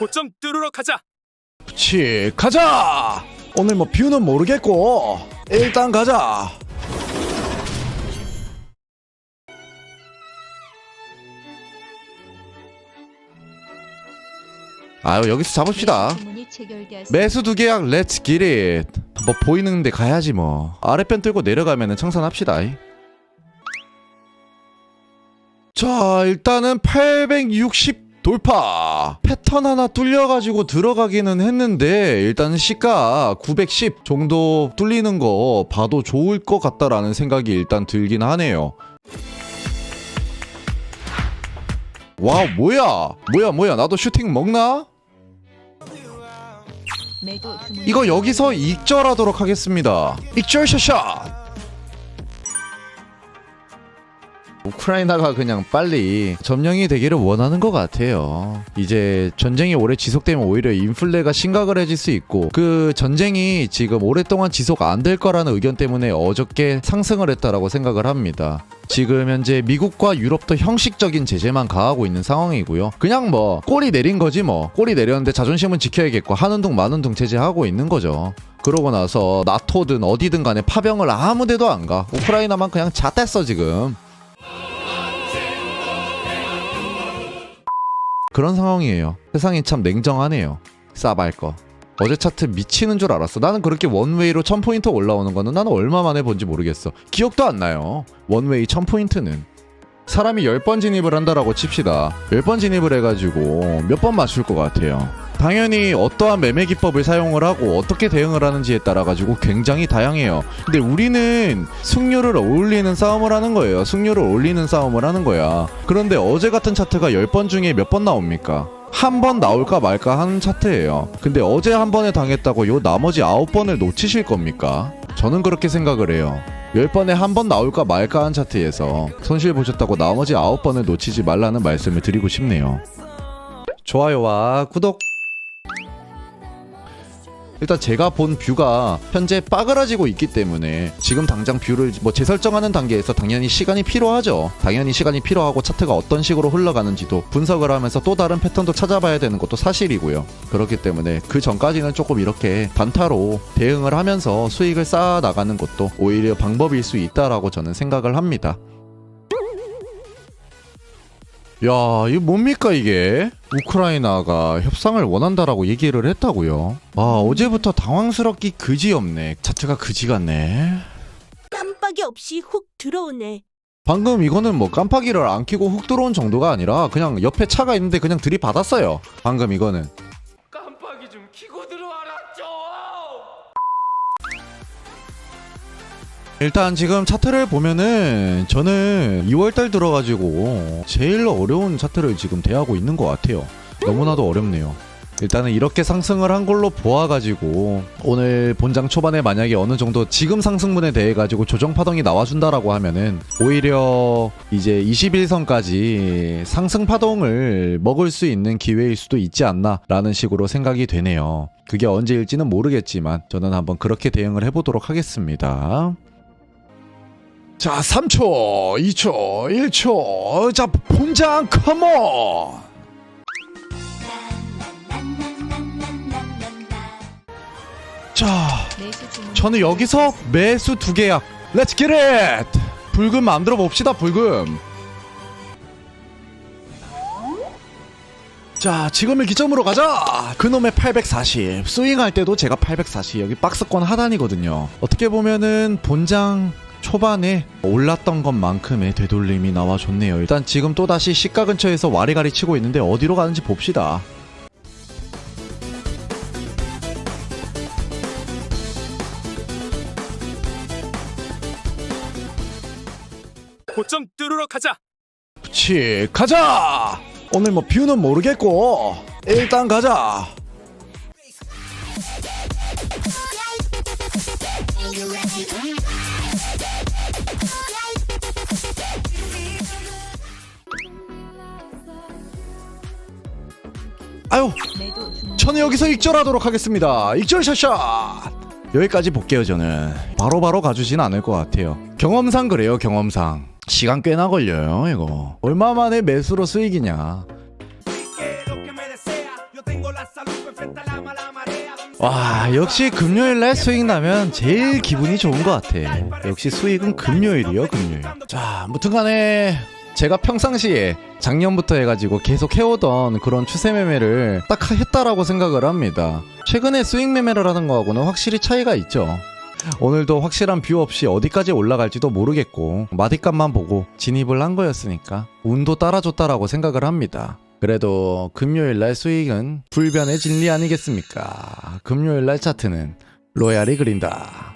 고점 뚫으러 가자. 그치 가자. 오늘 뭐 뷰는 모르겠고 일단 가자. 아유 여기서 잡읍시다. 매수 두 계약 렛츠 기릿 뭐 보이는데 가야지 뭐. 아랫변 뚫고 내려가면은 청산합시다. 자 일단은 860 돌파 패턴 하나 뚫려가지고 들어가기는 했는데 일단 시가 910 정도 뚫리는 거 봐도 좋을 것 같다라는 생각이 일단 들긴 하네요 와 뭐야 뭐야 뭐야 나도 슈팅 먹나? 이거 여기서 익절하도록 하겠습니다. 익절 샷샷. 우크라이나가 그냥 빨리 점령이 되기를 원하는 것 같아요. 이제 전쟁이 오래 지속되면 오히려 인플레가 심각을 해질 수 있고 그 전쟁이 지금 오랫동안 지속 안 될 거라는 의견 때문에 어저께 상승을 했다라고 생각을 합니다. 지금 현재 미국과 유럽도 형식적인 제재만 가하고 있는 상황이고요. 그냥 뭐 꼬리 내린 거지 뭐 꼬리 내렸는데 자존심은 지켜야겠고 하는 둥 마는 둥 제재하고 있는 거죠. 그러고 나서 나토든 어디든 간에 파병을 아무 데도 안 가. 우크라이나만 그냥 잣됐어 지금. 그런 상황이에요. 세상이 참 냉정하네요. 싸발 거. 어제 차트 미치는 줄 알았어. 나는 그렇게 원웨이로 1000포인트 올라오는 거는 나는 얼마 만에 본지 모르겠어. 기억도 안 나요. 원웨이 1000포인트는. 사람이 10번 진입을 한다라고 칩시다. 10번 진입을 해가지고 몇 번 맞출 것 같아요. 당연히 어떠한 매매 기법을 사용을 하고 어떻게 대응을 하는지에 따라 가지고 굉장히 다양해요. 근데 우리는 승률을 올리는 싸움을 하는 거예요. 승률을 올리는 싸움을 하는 거야. 그런데 어제 같은 차트가 10번 중에 몇 번 나옵니까? 한번 나올까 말까 하는 차트예요. 근데 어제 한 번에 당했다고 요 나머지 아홉 번을 놓치실 겁니까? 저는 그렇게 생각을 해요. 10번에 한 번 나올까 말까 한 차트에서 손실 보셨다고 나머지 아홉 번을 놓치지 말라는 말씀을 드리고 싶네요. 좋아요와 구독 일단 제가 본 뷰가 현재 빠그라지고 있기 때문에 지금 당장 뷰를 뭐 재설정하는 단계에서 당연히 시간이 필요하죠. 당연히 시간이 필요하고 차트가 어떤 식으로 흘러가는지도 분석을 하면서 또 다른 패턴도 찾아봐야 되는 것도 사실이고요. 그렇기 때문에 그 전까지는 조금 이렇게 단타로 대응을 하면서 수익을 쌓아 나가는 것도 오히려 방법일 수 있다라고 저는 생각을 합니다. 야, 이거 뭡니까 이게? 우크라이나가 협상을 원한다라고 얘기를 했다고요? 아, 어제부터 당황스럽기 그지없네. 차트가 그지 같네. 깜빡이 없이 훅 들어오네. 방금 이거는 뭐 깜빡이를 안 켜고 훅 들어온 정도가 아니라 그냥 옆에 차가 있는데 그냥 들이받았어요. 방금 이거는. 일단 지금 차트를 보면은 저는 2월달 들어가지고 제일 어려운 차트를 지금 대하고 있는 것 같아요. 너무나도 어렵네요. 일단은 이렇게 상승을 한 걸로 보아가지고 오늘 본장 초반에 만약에 어느 정도 지금 상승분에 대해 가지고 조정 파동이 나와준다라고 하면은 오히려 이제 21선까지 상승 파동을 먹을 수 있는 기회일 수도 있지 않나라는 식으로 생각이 되네요. 그게 언제일지는 모르겠지만 저는 한번 그렇게 대응을 해보도록 하겠습니다. 자, 3초, 2초, 1초. 자, 본장 컴온. 자, 저는 여기서 매수 두 계약. 렛츠 기릿! 불금 만들어 봅시다, 불금. 자, 지금을 기점으로 가자! 그놈의 840. 스윙할 때도 제가 840. 여기 박스권 하단이거든요. 어떻게 보면은 본장 초반에 올랐던 것만큼의 되돌림이 나와줬네요. 일단 지금 또다시 시가 근처에서 와리가리 치고 있는데 어디로 가는지 봅시다. 고점 뚫으러 가자. 그치 가자 오늘 뭐 뷰는 모르겠고 일단 가자 아유 저는 여기서 익절하도록 하겠습니다. 익절 샷샷. 여기까지 볼게요 저는. 바로 바로 가주진 않을 것 같아요. 경험상 그래요 경험상. 시간 꽤나 걸려요 이거. 얼마 만에 매수로 수익이냐. 와 역시 금요일날 수익 나면 제일 기분이 좋은 것 같아. 역시 수익은 금요일이요 금요일. 자 무튼간에 제가 평상시에 작년부터 해가지고 계속 해오던 그런 추세 매매를 딱 했다라고 생각을 합니다 최근에 수익 매매를 하는 거하고는 확실히 차이가 있죠 오늘도 확실한 뷰 없이 어디까지 올라갈지도 모르겠고 마디값만 보고 진입을 한 거였으니까 운도 따라줬다라고 생각을 합니다. 그래도 금요일날 수익은 불변의 진리 아니겠습니까? 금요일날 차트는 로얄이 그린다.